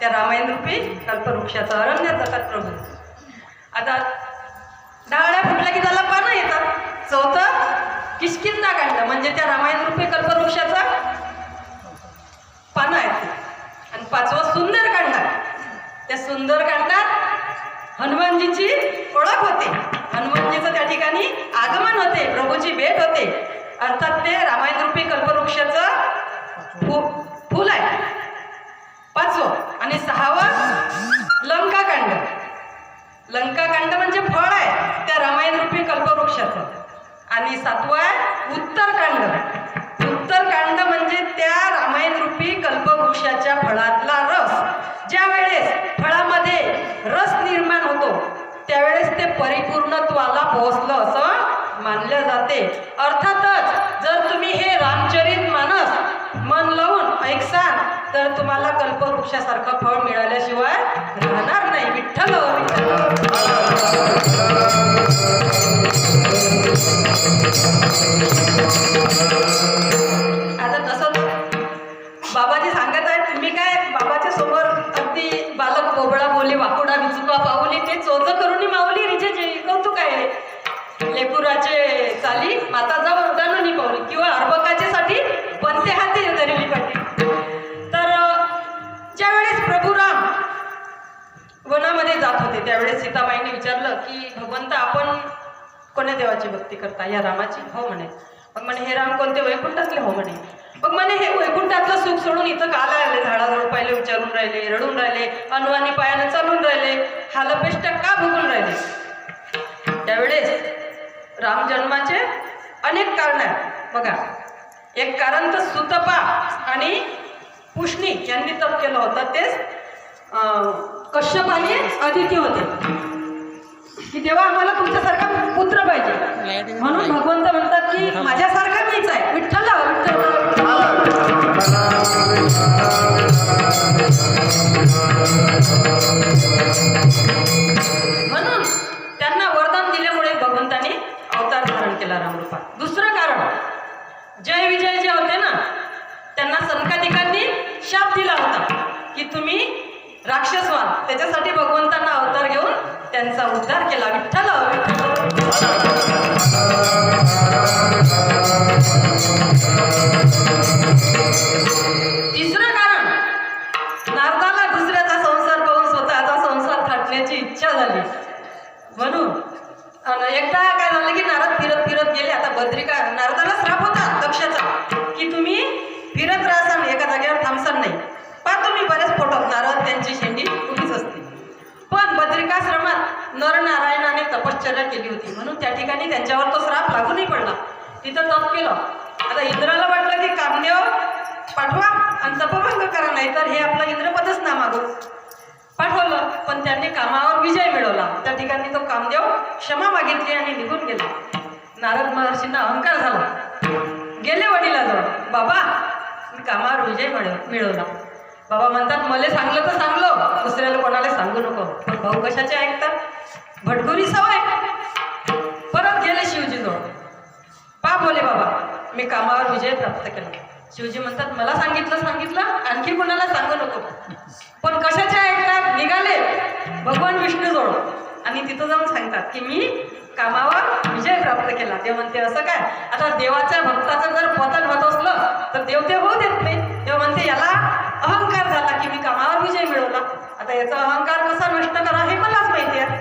त्या रामायण रूपी कल्पवृक्षाचा अरण्य जातात प्रभू. आता डाळ्या फुटल्या की त्याला पानं येतात. चौथं किशकिंदा कांड म्हणजे त्या रामायण रूपी कल्पवृक्षाचा पानं आहेत. आणि पाचवं सुंदरकांड त्या सुंदरकांडात हनुमानजीची ओळख होते. हनुमानजीचं त्या ठिकाणी आगमन होते प्रभूची भेट होते. अर्थात लंकाकांड म्हणजे फळ आहे. त्या रामायण रूपी कल्पवृक्षाचं. आणि सातवं आहे उत्तरकांड. उत्तरकांड म्हणजे त्या रामायण रूपी कल्पवृक्षाच्या फळातला रस. ज्या वेळेस फळामध्ये रस निर्माण होतो त्यावेळेस ते परिपूर्णत्वाला पोहोचलं असं मानलं जाते. अर्थातच जर तुम्ही हे रामचरित मानस मन लावून ऐकसान तर तुम्हाला कल्पवृक्षासारखं फळ मिळाल्याशिवाय राहणार नाही. विठ्ठल हो, हो. आता तस बाबाजी सांगत आहेत तुम्ही काय बाबाच्या समोर अगदी बालक बोबळा बोली वाकुडा विचुका पाऊली ते चोच करून माऊली रिजे जे कौतुक आहे. लेपुराचे चाली माता जाऊ उदाननी किंवा अर्बकाचे विचारलं की भगवंत आपण कोण्या देवाची भक्ती करता? या रामाची? हो म्हणे. मग म्हणे हे राम कोणते? वैकुंठातले? हो म्हणे. मग म्हणे हे वैकुंठातलं सुख सोडून इथं का आले झाडाजवळ पाहिले विचारून राहिले रडून राहिले अनुवानी पायानं चालून राहिले हालपेष्ट का भुगून राहिले? त्यावेळेस राम जन्माचे अनेक कारण आहेत. बघा एक कारण तर सुतपा आणि पुष्णी यांनी तप केलं होतं. तेच कश्यप आणि अदिती होते. की तेव्हा आम्हाला तुमच्यासारखा पुत्र पाहिजे. म्हणून भगवंत म्हणतात की माझ्यासारखा मीच आहे. विठ्ठल विठ्ठल. म्हणून त्यांना वरदान दिल्यामुळे भगवंताने अवतार धारण केला रामरूपात दुसरं कारण जय विजय जे होते ना राक्षसवान त्याच्यासाठी भगवंतांना अवतार घेऊन त्यांचा उद्धार केला. विठ्ठल तिसरं कारण नारदाला दुसऱ्याचा संसार पाहून स्वतःचा संसार थाटण्याची इच्छा झाली. म्हणून अन एकदा काय झालं की नारद फिरत फिरत गेले. आता बद्रिका नारदाला श्राप होता दक्षाचा की तुम्ही फिरत नरनारायणाने तपश्चर्या केली होती. म्हणून त्या ठिकाणी त्यांच्यावर तो श्राप लागूनही पडला. तिथं तप केलं. आता इंद्राला वाटलं की कामदेव पाठवा आणि तपभंग करा नाही तर हे आपलं इंद्रपदच ना मागू पाठवलं पण त्यांनी कामावर विजय मिळवला. त्या ठिकाणी तो कामदेव क्षमा मागितली आणि निघून गेला. नारद महर्षींना अहंकार झाला. गेले वडिलाजवळ. बाबा मी कामावर विजय मिळव मिळवला. बाबा म्हणतात मला सांगलं तर सांगलो दुसऱ्याला कोणाला सांगू नको. पण भाऊ कशाचे ऐकतात? भटगुरी सवय. परत गेले शिवजीजवळ पा बोले बाबा मी कामावर विजय प्राप्त केला. शिवजी म्हणतात मला सांगितलं सांगितलं आणखी कोणाला सांगू नको. पण कशाचे ऐकतात? निघाले. भगवान विष्णूजवळ आणि तिथं जाऊन सांगतात की मी कामावर विजय प्राप्त केला. ते म्हणते असं काय? आता देवाच्या भक्ताचं जर पतन होत असलं तर देव ते होऊ देत नाही. देव म्हणते याला झाला की मी कामावर विजय मिळवला. आता याचा अहंकार कसा नष्ट करा हे मलाच माहिती आहे.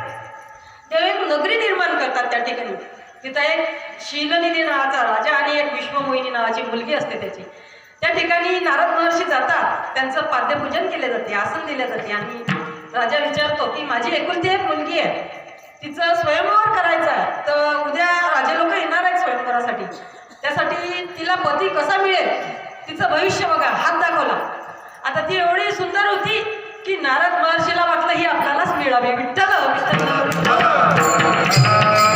तेव्हा एक नगरी निर्माण करतात त्या ठिकाणी. तिथं एक शीलनिधी नावाचा राजा आणि एक विश्वमोहिनी नावाची मुलगी असते त्याची. त्या ठिकाणी नारद महर्षी जातात. त्यांचं पाद्यपूजन केले जाते आसन दिले जाते आणि राजा विचारतो की माझी एकुलती एक मुलगी आहे. तिचं स्वयंवर करायचं आहे. तर उद्या राजे लोक येणार आहेत स्वयंवरासाठी. त्यासाठी तिला पती कसा मिळेल? तिचं भविष्य बघा. हात दाखवा. आता ती एवढी सुंदर होती की नारद महर्षीला वाटलं ही आपल्यालाच मिळावी. विठ्ठल विठ्ठल.